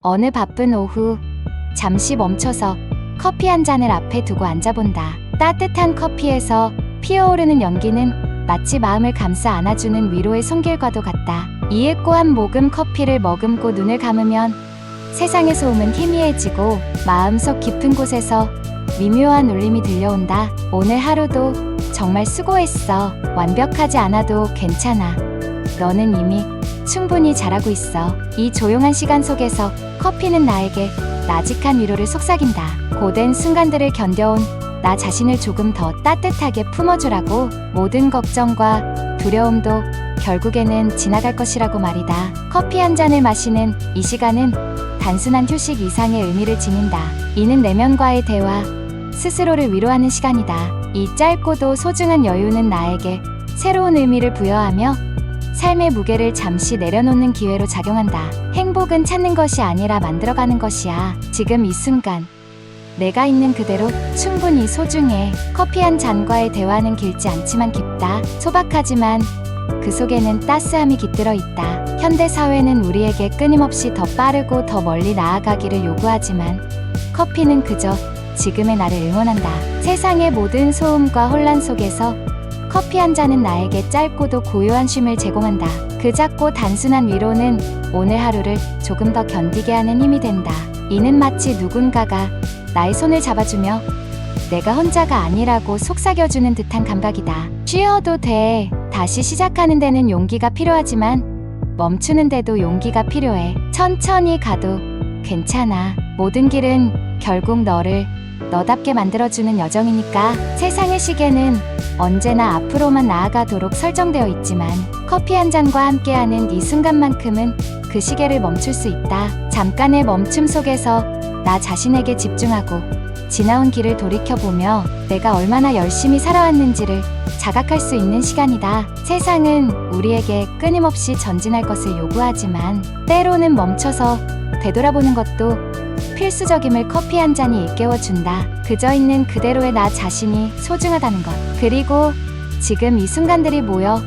어느 바쁜 오후 잠시 멈춰서 커피 한 잔을 앞에 두고 앉아본다. 따뜻한 커피에서 피어오르는 연기는 마치 마음을 감싸 안아주는 위로의 손길과도 같다. 이윽고 한 모금 커피를 머금고 눈을 감으면 세상의 소음은 희미해지고 마음속 깊은 곳에서 미묘한 울림이 들려온다. 오늘 하루도 정말 수고했어. 완벽하지 않아도 괜찮아. 너는 이미 충분히 잘하고 있어. 이 조용한 시간 속에서 커피는 나에게 나직한 위로를 속삭인다. 고된 순간들을 견뎌온 나 자신을 조금 더 따뜻하게 품어주라고 모든 걱정과 두려움도 결국에는 지나갈 것이라고 말이다. 커피 한 잔을 마시는 이 시간은 단순한 휴식 이상의 의미를 지닌다. 이는 내면과의 대화, 스스로를 위로하는 시간이다. 이 짧고도 소중한 여유는 나에게 새로운 의미를 부여하며 삶의 무게를 잠시 내려놓는 기회로 작용한다. 행복은 찾는 것이 아니라 만들어가는 것이야. 지금 이 순간. 내가 있는 그대로 충분히 소중해. 커피 한 잔과의 대화는 길지 않지만 깊다. 소박하지만 그 속에는 따스함이 깃들어 있다. 현대 사회는 우리에게 끊임없이 더 빠르고 더 멀리 나아가기를 요구하지만 커피는 그저 지금의 나를 응원한다. 세상의 모든 소음과 혼란 속에서 커피 한 잔은 나에게 짧고도 고요한 쉼을 제공한다. 그 작고 단순한 위로는 오늘 하루를 조금 더 견디게 하는 힘이 된다. 이는 마치 누군가가 나의 손을 잡아주며 내가 혼자가 아니라고 속삭여주는 듯한 감각이다. 쉬어도 돼. 다시 시작하는 데는 용기가 필요하지만 멈추는 데도 용기가 필요해. 천천히 가도 괜찮아. 모든 길은 결국 너를 너답게 만들어주는 여정이니까 세상의 시계는 언제나 앞으로만 나아가도록 설정되어 있지만 커피 한 잔과 함께하는 이 순간만큼은 그 시계를 멈출 수 있다. 잠깐의 멈춤 속에서 나 자신에게 집중하고 지나온 길을 돌이켜보며 내가 얼마나 열심히 살아왔는지를 자각할 수 있는 시간이다. 세상은 우리에게 끊임없이 전진할 것을 요구하지만 때로는 멈춰서 되돌아보는 것도 필수적임을 커피 한 잔이 일깨워준다. 그저 있는 그대로의 나 자신이 소중하다는 것. 그리고 지금 이 순간들이 모여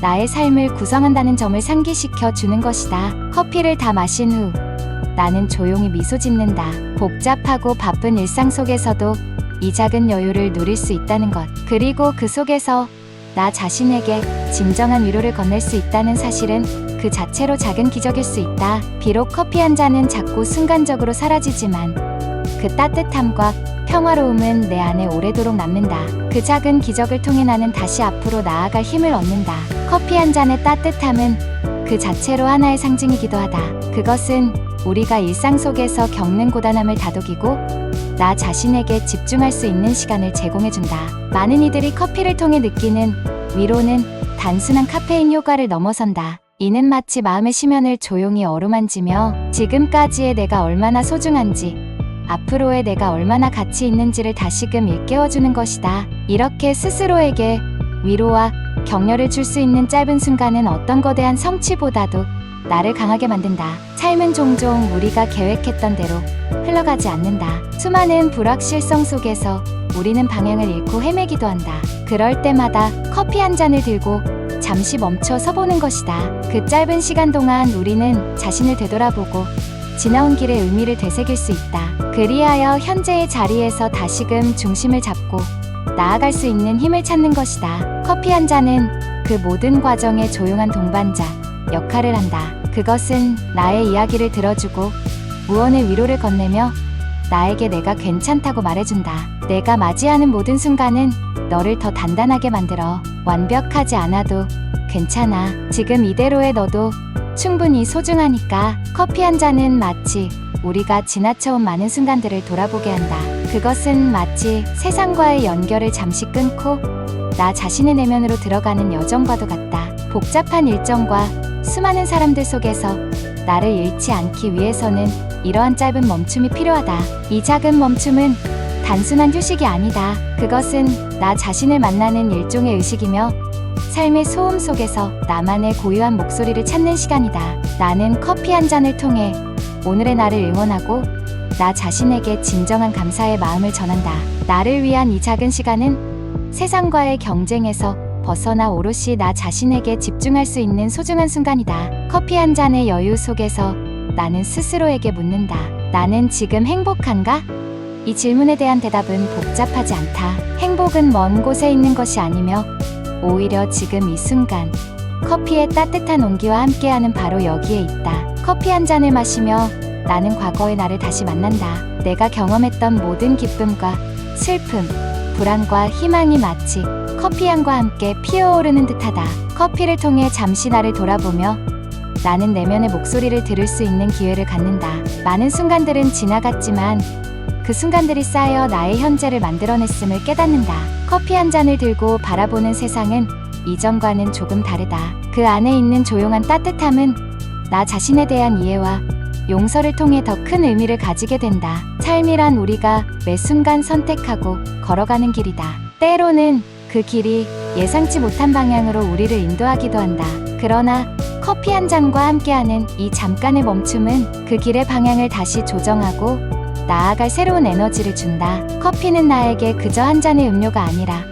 나의 삶을 구성한다는 점을 상기시켜 주는 것이다. 커피를 다 마신 후 나는 조용히 미소 짓는다. 복잡하고 바쁜 일상 속에서도 이 작은 여유를 누릴 수 있다는 것. 그리고 그 속에서 나 자신에게 진정한 위로를 건넬 수 있다는 사실은 그 자체로 작은 기적일 수 있다. 비록 커피 한 잔은 작고 순간적으로 사라지지만 그 따뜻함과 평화로움은 내 안에 오래도록 남는다. 그 작은 기적을 통해 나는 다시 앞으로 나아갈 힘을 얻는다. 커피 한 잔의 따뜻함은 그 자체로 하나의 상징이기도 하다. 그것은 우리가 일상 속에서 겪는 고단함을 다독이고 나 자신에게 집중할 수 있는 시간을 제공해준다. 많은 이들이 커피를 통해 느끼는 위로는 단순한 카페인 효과를 넘어선다. 이는 마치 마음의 심연을 조용히 어루만지며 지금까지의 내가 얼마나 소중한지 앞으로의 내가 얼마나 가치 있는지를 다시금 일깨워주는 것이다. 이렇게 스스로에게 위로와 격려를 줄 수 있는 짧은 순간은 어떤 거대한 성취보다도 나를 강하게 만든다. 삶은 종종 우리가 계획했던 대로 흘러가지 않는다. 수많은 불확실성 속에서 우리는 방향을 잃고 헤매기도 한다. 그럴 때마다 커피 한 잔을 들고 잠시 멈춰 서보는 것이다. 그 짧은 시간 동안 우리는 자신을 되돌아보고 지나온 길의 의미를 되새길 수 있다. 그리하여 현재의 자리에서 다시금 중심을 잡고 나아갈 수 있는 힘을 찾는 것이다. 커피 한 잔은 그 모든 과정의 조용한 동반자 역할을 한다. 그것은 나의 이야기를 들어주고 무언의 위로를 건네며 나에게 내가 괜찮다고 말해준다. 내가 맞이하는 모든 순간은 너를 더 단단하게 만들어 완벽하지 않아도 괜찮아. 지금 이대로의 너도 충분히 소중하니까 커피 한 잔은 마치 우리가 지나쳐온 많은 순간들을 돌아보게 한다. 그것은 마치 세상과의 연결을 잠시 끊고 나 자신의 내면으로 들어가는 여정과도 같다. 복잡한 일정과 수많은 사람들 속에서 나를 잃지 않기 위해서는 이러한 짧은 멈춤이 필요하다. 이 작은 멈춤은 단순한 휴식이 아니다. 그것은 나 자신을 만나는 일종의 의식이며 삶의 소음 속에서 나만의 고유한 목소리를 찾는 시간이다. 나는 커피 한 잔을 통해 오늘의 나를 응원하고 나 자신에게 진정한 감사의 마음을 전한다. 나를 위한 이 작은 시간은 세상과의 경쟁에서 벗어나 오롯이 나 자신에게 집중할 수 있는 소중한 순간이다. 커피 한 잔의 여유 속에서 나는 스스로에게 묻는다. 나는 지금 행복한가? 이 질문에 대한 대답은 복잡하지 않다. 행복은 먼 곳에 있는 것이 아니며 오히려 지금 이 순간 커피의 따뜻한 온기와 함께하는 바로 여기에 있다. 커피 한 잔을 마시며 나는 과거의 나를 다시 만난다. 내가 경험했던 모든 기쁨과 슬픔, 불안과 희망이 마치 커피향과 함께 피어오르는 듯하다. 커피를 통해 잠시 나를 돌아보며 나는 내면의 목소리를 들을 수 있는 기회를 갖는다. 많은 순간들은 지나갔지만 그 순간들이 쌓여 나의 현재를 만들어냈음을 깨닫는다. 커피 한 잔을 들고 바라보는 세상은 이전과는 조금 다르다. 그 안에 있는 조용한 따뜻함은 나 자신에 대한 이해와 용서를 통해 더 큰 의미를 가지게 된다. 삶이란 우리가 매 순간 선택하고 걸어가는 길이다. 때로는 그 길이 예상치 못한 방향으로 우리를 인도하기도 한다. 그러나 커피 한 잔과 함께하는 이 잠깐의 멈춤은 그 길의 방향을 다시 조정하고 나아갈 새로운 에너지를 준다. 커피는 나에게 그저 한 잔의 음료가 아니라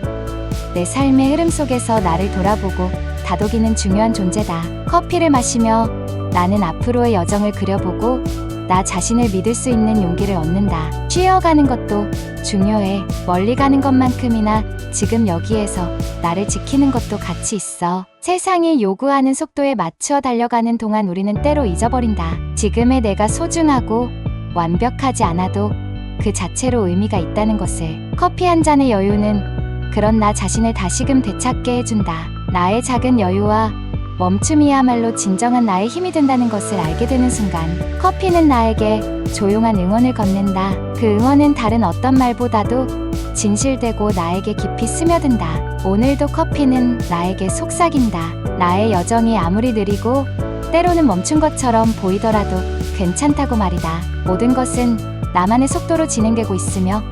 내 삶의 흐름 속에서 나를 돌아보고 다독이는 중요한 존재다. 커피를 마시며 나는 앞으로의 여정을 그려보고 나 자신을 믿을 수 있는 용기를 얻는다. 쉬어가는 것도 중요해. 멀리 가는 것만큼이나 지금 여기에서 나를 지키는 것도 가치 있어. 세상이 요구하는 속도에 맞추어 달려가는 동안 우리는 때로 잊어버린다. 지금의 내가 소중하고 완벽하지 않아도 그 자체로 의미가 있다는 것을. 커피 한 잔의 여유는 그런 나 자신을 다시금 되찾게 해준다. 나의 작은 여유와 멈춤이야말로 진정한 나의 힘이 된다는 것을 알게 되는 순간 커피는 나에게 조용한 응원을 건넨다. 그 응원은 다른 어떤 말보다도 진실되고 나에게 깊이 스며든다. 오늘도 커피는 나에게 속삭인다. 나의 여정이 아무리 느리고 때로는 멈춘 것처럼 보이더라도 괜찮다고 말이다. 모든 것은 나만의 속도로 진행되고 있으며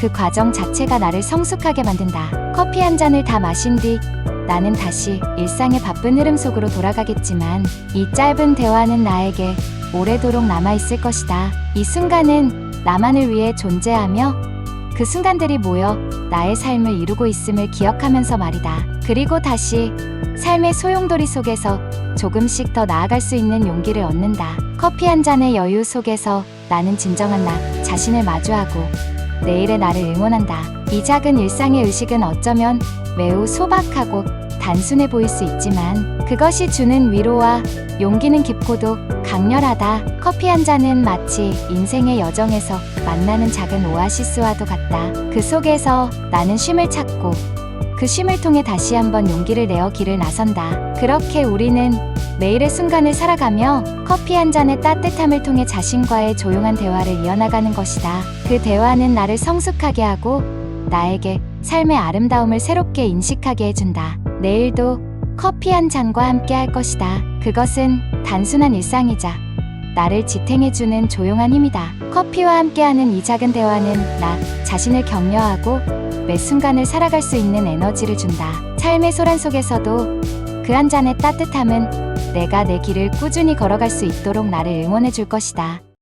그 과정 자체가 나를 성숙하게 만든다. 커피 한 잔을 다 마신 뒤 나는 다시 일상의 바쁜 흐름 속으로 돌아가겠지만 이 짧은 대화는 나에게 오래도록 남아있을 것이다. 이 순간은 나만을 위해 존재하며 그 순간들이 모여 나의 삶을 이루고 있음을 기억하면서 말이다. 그리고 다시 삶의 소용돌이 속에서 조금씩 더 나아갈 수 있는 용기를 얻는다. 커피 한 잔의 여유 속에서 나는 진정한 나 자신을 마주하고 내일의 나를 응원한다. 이 작은 일상의 의식은 어쩌면 매우 소박하고 단순해 보일 수 있지만 그것이 주는 위로와 용기는 깊고도 강렬하다. 커피 한 잔은 마치 인생의 여정에서 만나는 작은 오아시스와도 같다. 그 속에서 나는 쉼을 찾고 그 쉼을 통해 다시 한번 용기를 내어 길을 나선다. 그렇게 우리는 매일의 순간을 살아가며 커피 한 잔의 따뜻함을 통해 자신과의 조용한 대화를 이어나가는 것이다. 그 대화는 나를 성숙하게 하고 나에게 삶의 아름다움을 새롭게 인식하게 해준다. 내일도 커피 한 잔과 함께 할 것이다. 그것은 단순한 일상이자 나를 지탱해주는 조용한 힘이다. 커피와 함께하는 이 작은 대화는 나 자신을 격려하고 매 순간을 살아갈 수 있는 에너지를 준다. 삶의 소란 속에서도 그 한 잔의 따뜻함은 내가 내 길을 꾸준히 걸어갈 수 있도록 나를 응원해 줄 것이다.